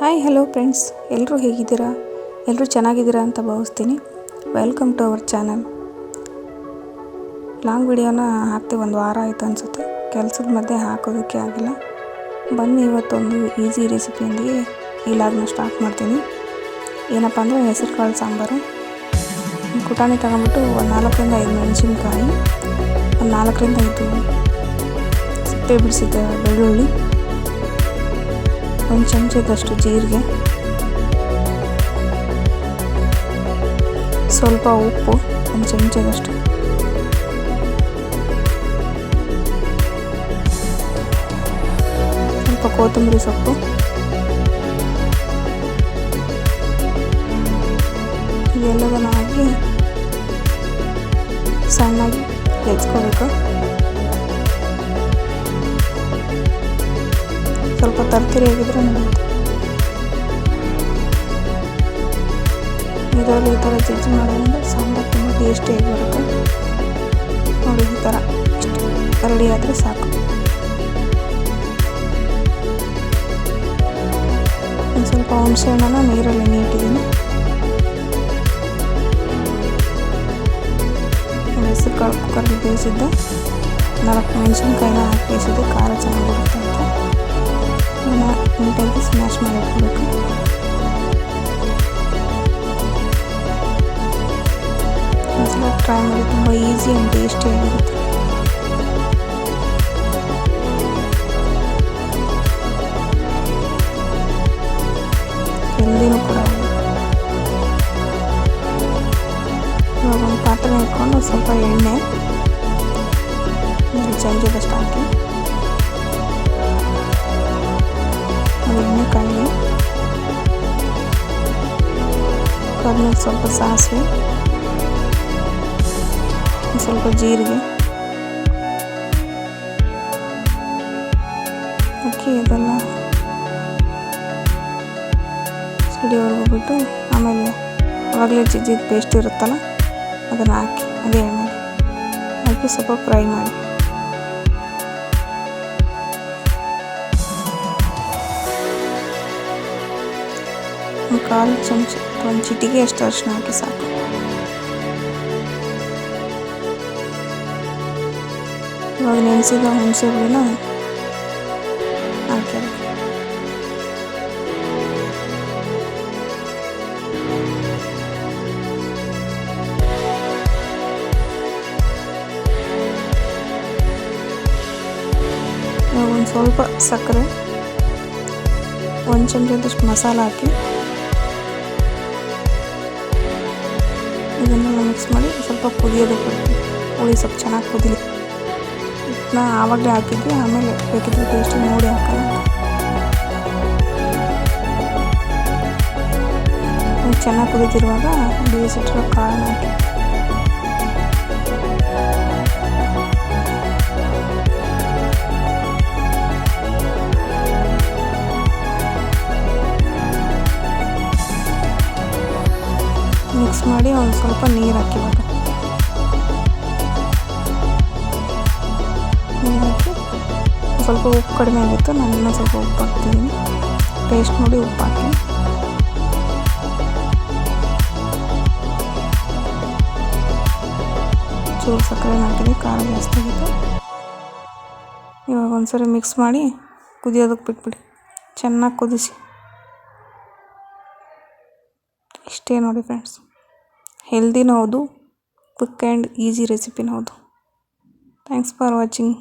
Hi hello friends ಎಲ್ಲರೂ ಹೇಗಿದ್ದೀರಾ? ಎಲ್ಲರೂ ಚೆನ್ನಾಗಿದ್ದೀರಾ ಅಂತ ಭಾವಿಸ್ತೀನಿ. Welcome to our channel long ವಿಡಿಯೋನ ಹಾಕ್ತೀವಿ ಒಂದು ವಾರ ಆಯಿತು ಅನಿಸುತ್ತೆ. ಕೆಲಸದ ಮಧ್ಯೆ ಹಾಕೋದಕ್ಕೆ ಆಗಿಲ್ಲ. ಬನ್ನಿ ಇವತ್ತೊಂದು ಈಸಿ ರೆಸಿಪಿಯೊಂದಿಗೆ ಈ ಸ್ಟಾರ್ಟ್ ಮಾಡ್ತೀನಿ. ಏನಪ್ಪ ಅಂದರೆ ಹೆಸರು ಕಾಳು ಸಾಂಬಾರು. ಕುಟಾಣಿ ತಗೊಂಬಿಟ್ಟು ಒಂದು ನಾಲ್ಕರಿಂದ ಐದು ಮೆಣಸಿನ್ಕಾಯಿ, ಒಂದು ನಾಲ್ಕರಿಂದ ಐದು ಸಿಪ್ಪೆ ಬಿಡಿಸಿದ ಬೆಳ್ಳುಳ್ಳಿ. ಒಂದು ಚಮಚದಷ್ಟು ಜೀರಿಗೆ. ಸ್ವಲ್ಪ ಉಪ್ಪು ಒಂದು ಚಮಚದಷ್ಟು ಸ್ವಲ್ಪ ಕೊತ್ತಂಬರಿ ಸೊಪ್ಪು. ಇವೆಲ್ಲದನ್ನು ಹಾಕಿ ಸಣ್ಣಾಗಿ ಹೆಚ್ಕೋಬೇಕು. ಸ್ವಲ್ಪ ತರ್ತೀರಿ ಆಗಿದ್ರೆ ಇದರಲ್ಲಿ ಈ ಥರ ಜಜ್ಜಿ ಮಾಡೋದ್ರಿಂದ ಸಾಂಬಾರು ತುಂಬ ಟೇಸ್ಟಿಯಾಗಿ ಬರುತ್ತೆ. ನೋಡಿ ಈ ಥರ ಇಷ್ಟು ರೆಡಿ ಆದರೆ ಸಾಕು. ಒಂದು ಸ್ವಲ್ಪ ಹುಣಸೆ ನೀರಲ್ಲಿ ನೀಟಿದ್ದೀನಿ. ಹೆಸರು ಕಾಳು ಕುಕ್ಕರ್ಗೆ ಬೇಯಿಸಿದ್ದೆ, ನಾಲ್ಕು ಮೆಣಸಿನ್ಕಾಯಿನ ಹಾಕಿ ಬೇಯಿಸಿದ್ದೆ. ಒಂದ್ಸಲ ಟ್ರೈ ಮಾಡಿ ತುಂಬ ಈಸಿ ಆ್ಯಂಡ್ ಟೇಸ್ಟಿಯಾಗಿರುತ್ತೆ ಹೆಲ್ದಿನೂ ಕೂಡ ಇವಾಗ ಒಂದು ಪಾತ್ರೆ ಇಟ್ಕೊಂಡು ಸ್ವಲ್ಪ ಎಣ್ಣೆ ಒಂದು ಚಮಚದಷ್ಟು ಹಾಕಿ ಅದು ಎಣ್ಣೆ ಕಾಯಿ ಕರ್ಮೇಲೆ ಸ್ವಲ್ಪ ಸಾಸಿವೆ ಒಂದು ಸ್ವಲ್ಪ ಜೀರಿಗೆ ಹಾಕಿ ಇದೆಲ್ಲ ಸಿಡಿವರೆಗೂ ಬಿಟ್ಟು ಆಮೇಲೆ ಆವಾಗಲೇ ಜಜ್ಜಿದ ಪೇಸ್ಟ್ ಇರುತ್ತಲ್ಲ ಅದನ್ನು ಹಾಕಿ ಅದೇ ಎಣ್ಣೆ ಹಾಕಿ ಸ್ವಲ್ಪ ಫ್ರೈ ಮಾಡಿ ಒಂದು ಕಾಲು ಚಮಚ ಒಂದು ಚಿಟಿಗೆ ಅಷ್ಟು ಅರಿಶಿನ ಹಾಕಿ ಸಾಕು ಇವಾಗ ನೆನೆಸಿದ ಹುಣಸೆ ಹುಳಿನ ಹಾಕಿ ಒಂದು ಸ್ವಲ್ಪ ಸಕ್ಕರೆ ಒಂದು ಚಮಚದಷ್ಟು ಮಸಾಲ ಹಾಕಿ ಇದನ್ನೆಲ್ಲ ಮಿಕ್ಸ್ ಮಾಡಿ ಸ್ವಲ್ಪ ಬಿಡ್ತೀನಿ ಹುಳಿ ಸ್ವಲ್ಪ ಚೆನ್ನಾಗಿ ಕುದಿಲಿ. ಹಿಟ್ಟನ್ನ ಆವಾಗಲೇ ಹಾಕಿದ್ವಿ ಆಮೇಲೆ ಬೇಕಿದ್ರೆ ಟೇಸ್ಟ್ ನೋಡಿ ಹಾಕಲ್ಲ. ಚೆನ್ನಾಗಿ ಕುದೀತಿರುವಾಗ ಬೇಯಿಸಿಟ್ಟಿರೋ ಕಾಳನ್ನ ಹಾಕಿ. ಮಿಕ್ಸ್ ಮಾಡಿ ಒಂದು ಸ್ವಲ್ಪ ನೀರು ಹಾಕಿವಾಗ ನೀರು ಹಾಕಿ ಸ್ವಲ್ಪ ಉಪ್ಪು ಕಡಿಮೆ ಆಗಿತ್ತು, ನಾನು ಇನ್ನೂ ಸ್ವಲ್ಪ ಉಪ್ಪು ಹಾಕ್ತಿದ್ದೀನಿ ಟೇಸ್ಟ್ ನೋಡಿ ಉಪ್ಪು ಹಾಕಿ. ಚೂರು ಸಕ್ಕರೆ ಹಾಕಿದೆ ಖಾರ ಜಾಸ್ತಿ ಆಗಿತ್ತು. ಇವಾಗ ಒಂದ್ಸರಿ ಮಿಕ್ಸ್ ಮಾಡಿ ಕುದಿಯೋದಕ್ಕೆ ಬಿಟ್ಬಿಡಿ. ಚೆನ್ನಾಗಿ ಕುದಿಸಿ. ಇಷ್ಟೇ ನೋಡಿ ಫ್ರೆಂಡ್ಸ್ ಹೆಲ್ದಿನೂ ಹೌದು ಕ್ವಿಕ್ ಆ್ಯಂಡ್ ಈಸಿ ರೆಸಿಪಿನೂ ಹೌದು ಥ್ಯಾಂಕ್ಸ್ ಫಾರ್ ವಾಚಿಂಗ್